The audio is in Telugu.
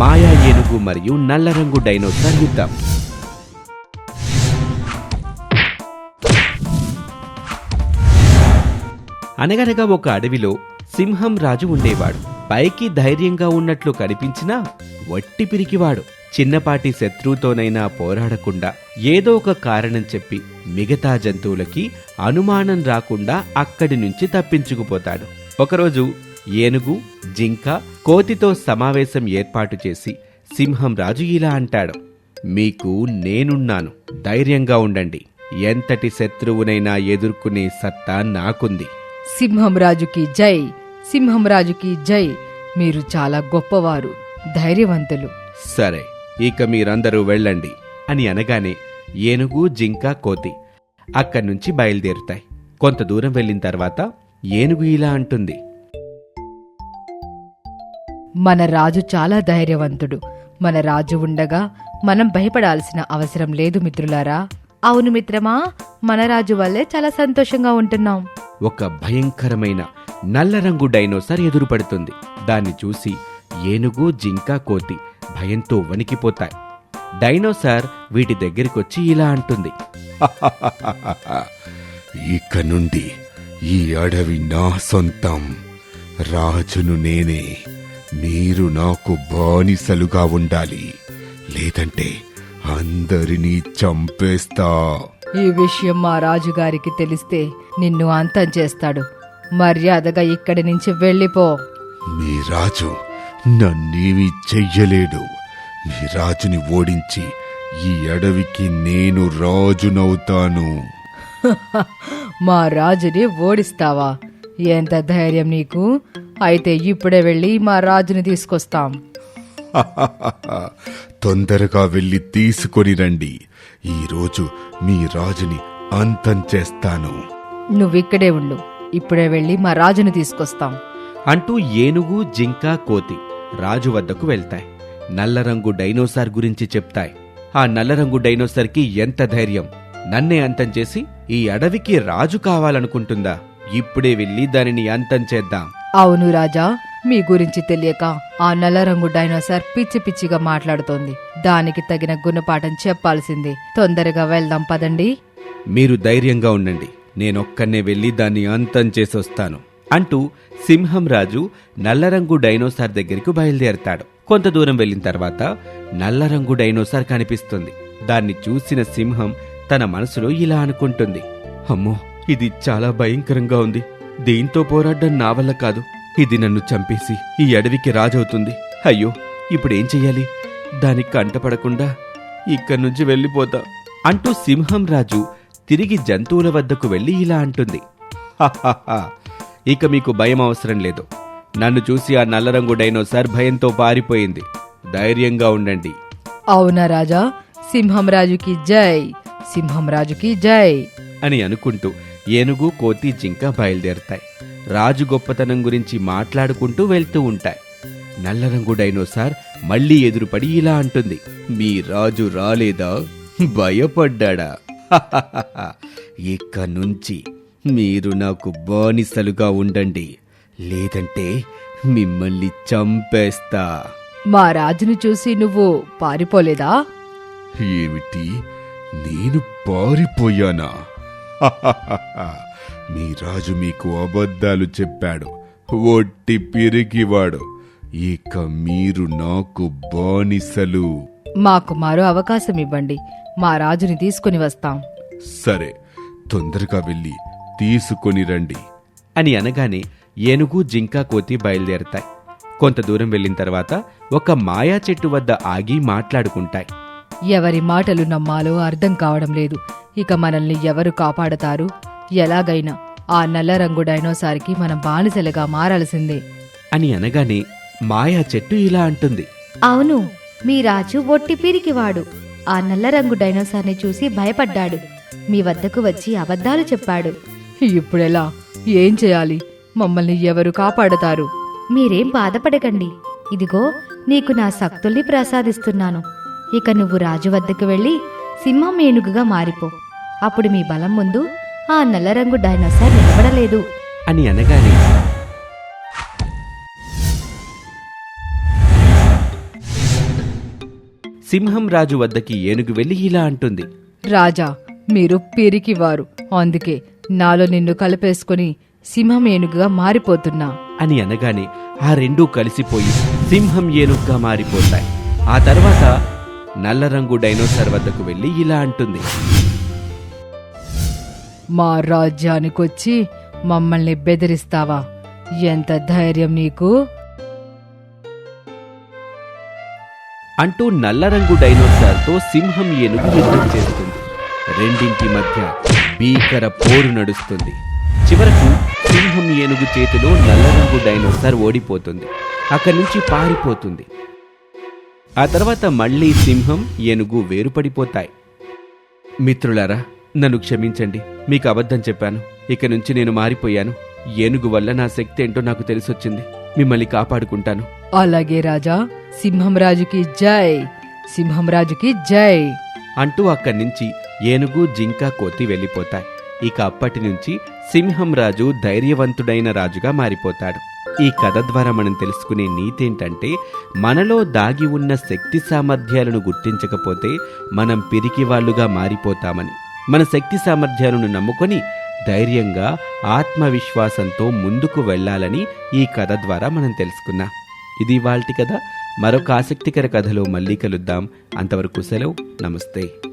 మాయా ఏనుగు మరియు నల్ల రంగు డైనోసార్ యుద్ధం. అనగనగా ఒక అడవిలో సింహం రాజు ఉండేవాడు. పైకి ధైర్యంగా ఉన్నట్లు కనిపించినా వట్టి పిరికివాడు. చిన్నపాటి శత్రువుతోనైనా పోరాడకుండా ఏదో ఒక కారణం చెప్పి మిగతా జంతువులకి అనుమానం రాకుండా అక్కడి నుంచి తప్పించుకుపోతాడు. ఒకరోజు ఏనుగు జింక కోతితో సమావేశం ఏర్పాటు చేసి సింహం రాజు ఇలా అంటాడు మీకు నేనున్నాను ధైర్యంగా ఉండండి. ఎంతటి శత్రువునైనా ఎదుర్కొనే సత్తా నాకుంది. సింహం రాజుకి జై సింహం రాజుకి జై. మీరు చాలా గొప్పవారు ధైర్యవంతులు. సరే ఇక మీరందరూ వెళ్ళండి అని అనగానే ఏనుగు జింక కోతి అక్కడి నుంచి బయలుదేరుతాయి. కొంత దూరం వెళ్ళిన తర్వాత ఏనుగు ఇలా అంటుంది మన రాజు చాలా ధైర్యవంతుడు. మన రాజు ఉండగా మనం భయపడాల్సిన అవసరం లేదు మిత్రులారా. అవును మిత్రమా మన రాజు వల్లే చాలా సంతోషంగా ఉంటున్నాం. ఒక భయంకరమైన నల్ల రంగు డైనోసార్ ఎదురుపడుతుంది. దాన్ని చూసి ఏనుగు జింక కోతి భయంతో వణికిపోతాయి. డైనోసార్ వీటి దగ్గరికొచ్చి ఇలా అంటుంది. ఇక నుండి ఈ అడవి నా సొంతం. రాజును నేనే మీరు నాకు బానిసలుగా ఉండాలి. లేదంటే అందరినీ చంపేస్తా. ఈ విషయం మా రాజుగారికి తెలిస్తే నిన్ను అంతం చేస్తాడు. మర్యాదగా ఇక్కడి నుంచి వెళ్ళిపో. మీ రాజు నన్నేమీ చెయ్యలేడు. మీ రాజుని ఓడించి ఈ అడవికి నేను రాజునవుతాను. మా రాజుని ఓడిస్తావా? ఎంత ధైర్యం నీకు? అయితే ఇప్పుడే వెళ్ళి మా రాజుని తీసుకొస్తాం. తొందరగా వెళ్ళి తీసుకొని రండి. ఈరోజు మీ రాజుని అంతం చేస్తాను. నువ్విక్కడే ఉండు. ఇప్పుడే వెళ్ళి మా రాజుని తీసుకొస్తాం. అంటూ ఏనుగు జింక కోతి రాజు వద్దకు వెళ్తాయి. నల్లరంగు డైనోసార్ గురించి చెప్తాయి. ఆ నల్లరంగు డైనోసార్కి ఎంత ధైర్యం? నన్నే అంతం చేసి ఈ అడవికి రాజు కావాలనుకుంటుందా? ఇప్పుడే వెళ్ళి దానిని అంతం చేద్దాం. అవును రాజా మీ గురించి తెలియక ఆ నల్లరంగు డైనోసార్ పిచ్చి పిచ్చిగా మాట్లాడుతోంది. దానికి తగిన గుణపాఠం చెప్పాల్సింది. తొందరగా వెళ్దాం పదండి. మీరు ధైర్యంగా ఉండండి. నేనొక్కనే వెళ్ళి దాన్ని అంతం చేసొస్తాను అంటూ సింహం రాజు నల్లరంగు డైనోసార్ దగ్గరికి బయలుదేరతాడు. కొంత దూరం వెళ్ళిన తర్వాత నల్లరంగు డైనోసార్ కనిపిస్తుంది. దాన్ని చూసిన సింహం తన మనసులో ఇలా అనుకుంటుంది. అమ్మో ఇది చాలా భయంకరంగా ఉంది. దీంతో పోరాడడం నా వల్ల కాదు. ఇది నన్ను చంపేసి ఈ అడవికి రాజవుతుంది. అయ్యో ఇప్పుడేం చెయ్యాలి? దానికి కంటపడకుండా ఇక్కడి నుంచి వెళ్ళిపోతా అంటూ సింహం రాజు తిరిగి జంతువుల వద్దకు వెళ్ళి ఇలా అంటుంది. "హహహ, ఇక మీకు భయం అవసరం లేదు. నన్ను చూసి ఆ నల్లరంగు డైనోసార్ భయంతో పారిపోయింది. ధైర్యంగా ఉండండి. అవునా రాజా? సింహం రాజుకి జై. సింహం రాజుకి జై. అని అనుకుంటూ ఏనుగు కోతి జింక బయలుదేరతాయి. రాజు గొప్పతనం గురించి మాట్లాడుకుంటూ వెళ్తూ ఉంటాయి. నల్లరంగు డైనోసార్ మళ్ళీ ఎదురుపడి ఇలా అంటుంది. మీ రాజు రాలేదా? భయపడ్డాడా? హహహహ. ఇక నుంచి మీరు నాకు బానిసలుగా ఉండండి. లేదంటే మిమ్మల్ని చంపేస్తా. మా రాజుని చూసి నువ్వు పారిపోలేదా? ఏమిటి? నేను పారిపోయానా. మీ రాజు మీకు అబద్ధాలు చెప్పాడు. ఒట్టి పిరిగివాడు. ఇక మీరు నాకు బానిసలు. మాకు మరో అవకాశం ఇవ్వండి. మా రాజుని తీసుకుని వస్తాం. సరే తొందరగా వెళ్ళి తీసుకొని రండి. అని అనగానే ఏనుగు జింక కోతి బయలుదేరతాయి. కొంత దూరం వెళ్ళిన తర్వాత ఒక మాయా చెట్టు వద్ద ఆగి మాట్లాడుకుంటాయి. ఎవరి మాటలు నమ్మాలో అర్థం కావడం లేదు. ఇక మనల్ని ఎవరు కాపాడతారు? ఎలాగైనా ఆ నల్ల రంగు డైనోసార్కి మనం బానిసలుగా మారాల్సిందే. అని అనగానే మాయా చెట్టు ఇలా అంటుంది. అవును మీ రాజు ఒట్టి పిరికివాడు. ఆ నల్ల రంగు డైనోసార్ని చూసి భయపడ్డాడు. మీ వద్దకు వచ్చి అబద్ధాలు చెప్పాడు. ఇప్పుడెలా? ఏం చేయాలి? మమ్మల్ని ఎవరు కాపాడతారు? మీరేం బాధపడకండి. ఇదిగో నీకు నా శక్తుల్ని ప్రసాదిస్తున్నాను. ఇక నువ్వు రాజు వద్దకు వెళ్ళి సింహం ఏనుగుగా మారిపో. అప్పుడు మీ బలం ముందు ఆ నల్ల రంగు డైనోసార్ నిలబడలేదు. అని అనగానే సింహం రాజు వద్దకి ఏనుగు వెళ్ళి ఇలా అంటుంది. రాజా మీరు పిరికివారు. అందుకే నాలో నిన్ను కలిపేసుకుని సింహం ఏనుగుగా మారిపోతున్నా. అని అనగానే ఆ రెండూ కలిసిపోయి సింహం ఏనుగ్గా మారిపోతాయి. ఆ తర్వాత నల్ల రంగు డైనోసార్ వద్దకు వెళ్ళి ఇలా అంటుంది. మా రాజ్యానికొచ్చి మమ్మల్ని బెదిరిస్తావా? ఎంత ధైర్యం నీకు? అంటూ నల్ల రంగు డైనోసార్తో సింహం ఏనుగు యుద్ధం చేస్తుంది. రెండింటి మధ్య భీకర పోరు నడుస్తుంది. చివరకు సింహం ఏనుగు చేతిలో నల్ల రంగు డైనోసార్ ఓడిపోతుంది. అక్కడి నుంచి పారిపోతుంది. ఆ తర్వాత మళ్ళీ సింహం ఏనుగు వేరుపడిపోతాయి. మిత్రులారా నన్ను క్షమించండి. మీకు అబద్ధం చెప్పాను. ఇక నుంచి నేను మారిపోయాను. ఏనుగు వల్ల నా శక్తి ఏంటో నాకు తెలిసొచ్చింది. మిమ్మల్ని కాపాడుకుంటాను. అలాగే రాజా. సింహం రాజుకి జై. సింహం రాజుకి జై. అంటూ అక్కడి నుంచి ఏనుగు జింక కోతి వెళ్ళిపోతాయి. ఇక అప్పటి నుంచి సింహం రాజు ధైర్యవంతుడైన రాజుగా మారిపోతాడు. ఈ కథ ద్వారా మనం తెలుసుకునే నీతేంటంటే మనలో దాగి ఉన్న శక్తి సామర్థ్యాలను గుర్తించకపోతే మనం పిరికి వాళ్ళుగా మారిపోతామని. మన శక్తి సామర్థ్యాలను నమ్ముకొని ధైర్యంగా ఆత్మవిశ్వాసంతో ముందుకు వెళ్ళాలని ఈ కథ ద్వారా మనం తెలుసుకున్నాం. ఇది వాళ్ళటి కథ. మరొక ఆసక్తికర కథలో మళ్ళీ కలుద్దాం. అంతవరకు సెలవు. నమస్తే.